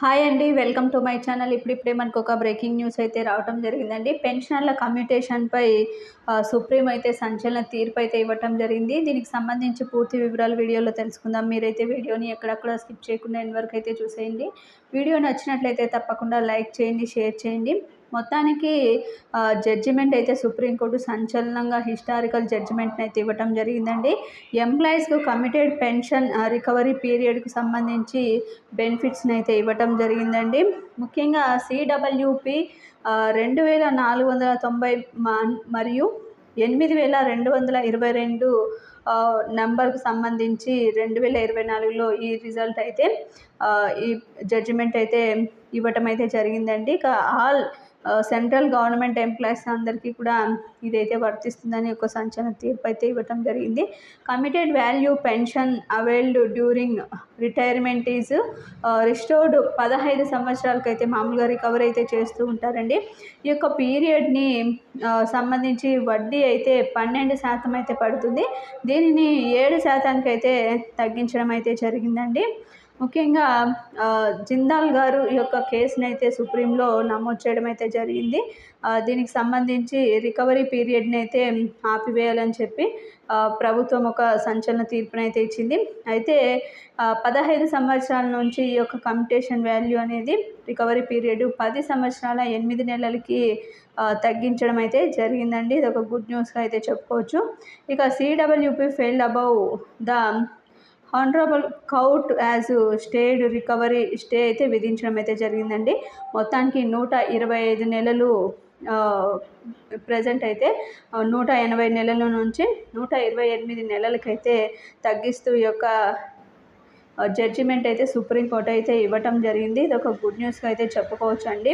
Hi అండి welcome to my channel. ఇప్పుడిప్పుడే మనకు ఒక బ్రేకింగ్ న్యూస్ అయితే రావడం జరిగిందండి. పెన్షనర్ల కమ్యూటేషన్పై సుప్రీం అయితే సంచలన తీర్పు అయితే ఇవ్వటం జరిగింది. దీనికి సంబంధించి పూర్తి వివరాలు వీడియోలో తెలుసుకుందాం. మీరైతే వీడియోని ఎక్కడక్కడ స్కిప్ చేయకుండా ఎంతవరకు అయితే చూసేయండి. వీడియో నచ్చినట్లయితే తప్పకుండా లైక్ చేయండి షేర్ చేయండి. మొత్తానికి జడ్జిమెంట్ అయితే సుప్రీంకోర్టు సంచలనంగా హిస్టారికల్ జడ్జిమెంట్ని అయితే ఇవ్వటం జరిగిందండి. ఎంప్లాయీస్కు కమిటెడ్ పెన్షన్ రికవరీ పీరియడ్కి సంబంధించి బెనిఫిట్స్ని అయితే ఇవ్వటం జరిగిందండి. ముఖ్యంగా సిడబ్ల్యూపి రెండు వేల నాలుగు వందల తొంభై మరియు ఎనిమిది వేల రెండు వందల ఇరవై రెండు నెంబర్కు సంబంధించి రెండు వేల ఇరవై నాలుగులో ఈ రిజల్ట్ అయితే ఈ జడ్జిమెంట్ అయితే ఇవ్వటం అయితే జరిగిందండి. ఇక ఆల్ సెంట్రల్ గవర్నమెంట్ ఎంప్లాయీస్ అందరికీ కూడా ఇదైతే వర్తిస్తుందని ఒక సంచలన తీర్పు అయితే ఇవ్వటం జరిగింది. Committed value pension availed during retirement is restored పదహైదు సంవత్సరాలకైతే అయితే మామూలుగా రికవర్ అయితే చేస్తూ ఉంటారండి. ఈ యొక్క పీరియడ్ని సంబంధించి వడ్డీ అయితే పన్నెండు శాతం అయితే పడుతుంది. దీనిని ఏడు శాతానికి అయితే తగ్గించడం అయితే జరిగిందండి. ముఖ్యంగా జిందాల్ గారు ఈ యొక్క కేసుని అయితే సుప్రీంలో నమోదు చేయడం అయితే జరిగింది. దీనికి సంబంధించి రికవరీ పీరియడ్ని అయితే ఆపివేయాలని చెప్పి ప్రభుత్వం ఒక సంచలన తీర్పునైతే ఇచ్చింది. అయితే పదహైదు సంవత్సరాల నుంచి ఈ యొక్క కంపిటేషన్ వాల్యూ అనేది రికవరీ పీరియడ్ పది సంవత్సరాల ఎనిమిది నెలలకి తగ్గించడం అయితే జరిగిందండి. ఇది ఒక గుడ్ న్యూస్గా అయితే చెప్పుకోవచ్చు. ఇక CWP filed above the honourable court as stayed recovery stay అయితే విధించడం అయితే జరిగిందండి. మొత్తానికి నూట ఇరవై ఐదు నెలలు ప్రజెంట్ అయితే నూట ఎనభై నెలల నుంచి నూట ఇరవై ఎనిమిది నెలలకైతే తగ్గిస్తూ ఈ యొక్క జడ్జిమెంట్ అయితే సుప్రీంకోర్టు అయితే ఇవ్వటం జరిగింది. ఇది ఒక గుడ్ న్యూస్గా అయితే చెప్పుకోవచ్చు అండి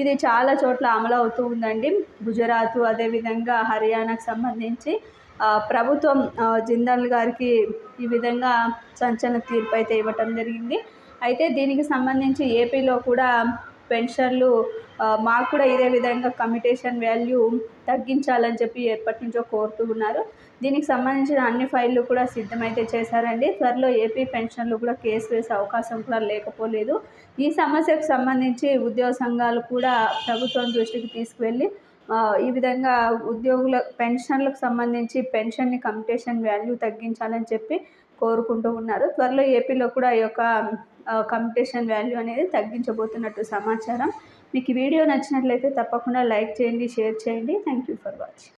ఇది చాలా చోట్ల అమలు అవుతూ ఉందండి. గుజరాత్ అదేవిధంగా హర్యానాకు సంబంధించి ప్రభుత్వం జిందాల్ గారికి ఈ విధంగా సంచలన తీర్పు అయితే ఇవ్వటం జరిగింది. అయితే దీనికి సంబంధించి ఏపీలో కూడా పెన్షన్లు మాకు కూడా ఇదే విధంగా కమిటేషన్ వాల్యూ తగ్గించాలని చెప్పి ఎప్పటి నుంచో కోరుతూ ఉన్నారు. దీనికి సంబంధించిన అన్ని ఫైళ్ళు కూడా సిద్ధమైతే చేశారండి. త్వరలో ఏపీ పెన్షన్లు కూడా కేసు వేసే అవకాశం కూడా లేకపోలేదు. ఈ సమస్యకు సంబంధించి ఉద్యోగ సంఘాలు కూడా ప్రభుత్వం దృష్టికి తీసుకువెళ్ళి ఈ విధంగా ఉద్యోగుల పెన్షన్లకు సంబంధించి పెన్షన్ని కమ్యూటేషన్ వాల్యూ తగ్గించాలని చెప్పి కోరుకుంటూ ఉన్నారు. త్వరలో ఏపీలో కూడా ఈ యొక్క కమ్యూటేషన్ వాల్యూ అనేది తగ్గించబోతున్నట్టు సమాచారం. మీకు వీడియో నచ్చినట్లయితే తప్పకుండా లైక్ చేయండి షేర్ చేయండి. Thank you for watching.